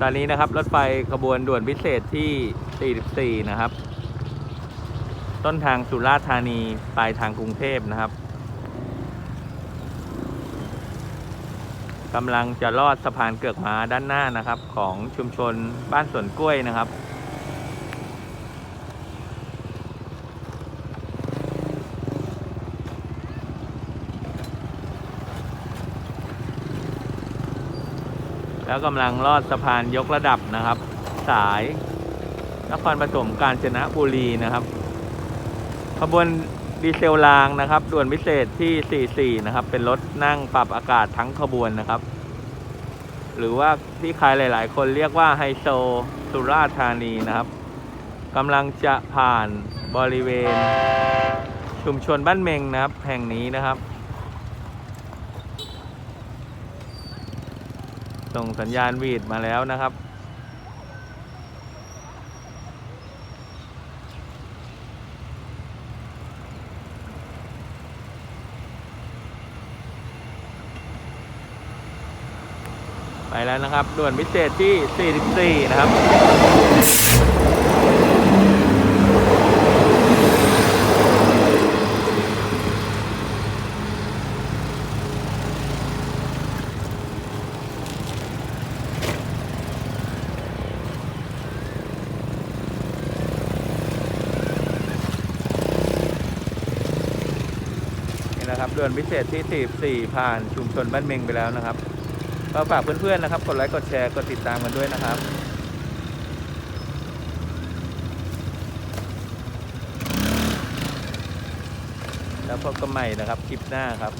ตอนนี้นะครับรถไฟขบวนด่วนพิเศษที่ 44 นะครับ ต้นทางสุราษฎร์ธานีปลายทางกรุงเทพนะครับกำลังจะลอดสะพานเกือกม้าด้านหน้านะครับ ของชุมชนบ้านสวนกล้วยนะครับ แล้วกำลังลอดสะพานยกระดับนะครับ สายนครปฐมกาญจนบุรีนะครับ ขบวนดีเซลรางนะครับ ด่วนพิเศษที่ 44 นะครับ เป็นรถนั่งปรับอากาศทั้งขบวนนะครับ หรือว่าที่ใครหลาย ๆ คนเรียกว่าไฮโซสุราษฎร์ธานีนะครับกำลังจะผ่านบริเวณชุมชนบ้านเมงนะครับ แห่งนี้นะครับ ส่งสัญญาณวีดมาแล้วนะครับ ไปแล้วนะครับด่วนพิเศษที่ 44 นะครับ นะครับด่วนพิเศษที่ 44 ผ่านชุมชนบ้านเมงไปแล้วนะครับ ก็ฝากเพื่อนๆนะครับ กดไลค์ กดแชร์ กดติดตามกันด้วยนะครับแล้วพบกันใหม่นะครับคลิปหน้าครับ